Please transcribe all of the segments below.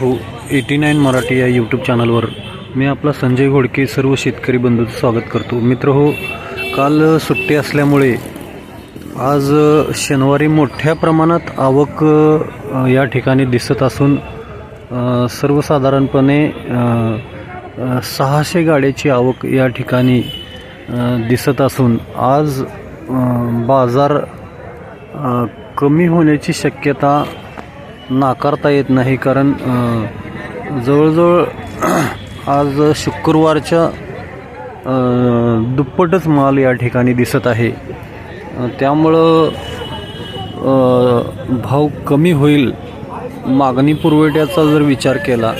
हो eighty nine Marathi या YouTube चॅनलवर मी आपला संजय घोडके सर्व शेतकरी बंधूचं स्वागत करतो. मित्र हो काल सुट्टी असल्यामुळे आज शनिवारी मोठ्या प्रमाणात आवक या ठिकाणी दिसत असून सर्वसाधारणपणे सहाशे गाड्याची आवक या ठिकाणी दिसत असून आज बाजार कमी होण्याची शक्यता नाकारता येत नाही कारण जवळजवळ आज शुक्रवारच्या दुप्पटच माल या ठिकाणी दिसत आहे. त्यामुळं भाव कमी होईल मागणी पुरवठ्याचा जर विचार केला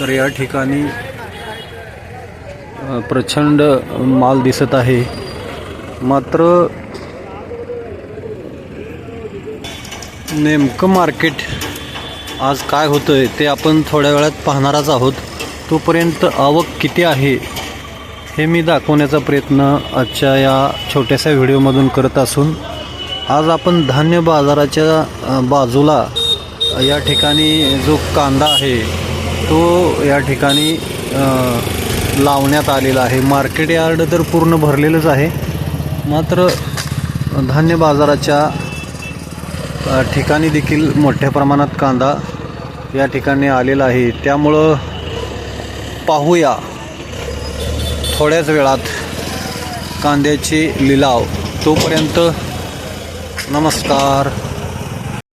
तर या ठिकाणी प्रचंड माल दिसत आहे. मात्र नेमकं मार्केट आज काय होतं आहे ते आपण थोड्या वेळात पाहणारच आहोत. तोपर्यंत आवक किती आहे हे मी दाखवण्याचा प्रयत्न आजच्या या छोट्याशा व्हिडिओमधून करत असून आज आपण धान्य बाजाराच्या बाजूला या ठिकाणी जो कांदा आहे तो या ठिकाणी लावण्यात आलेला आहे. मार्केट यार्ड तर पूर्ण भरलेलंच आहे. मात्र धान्य बाजाराच्या ठिकाणी देखील मोठ्या प्रमाणात कांदा या ठिकाणी आलेला आहे. त्यामुळं पाहूया. थोड्याच वेळात कांद्याची लिलाव. तोपर्यंत नमस्कार.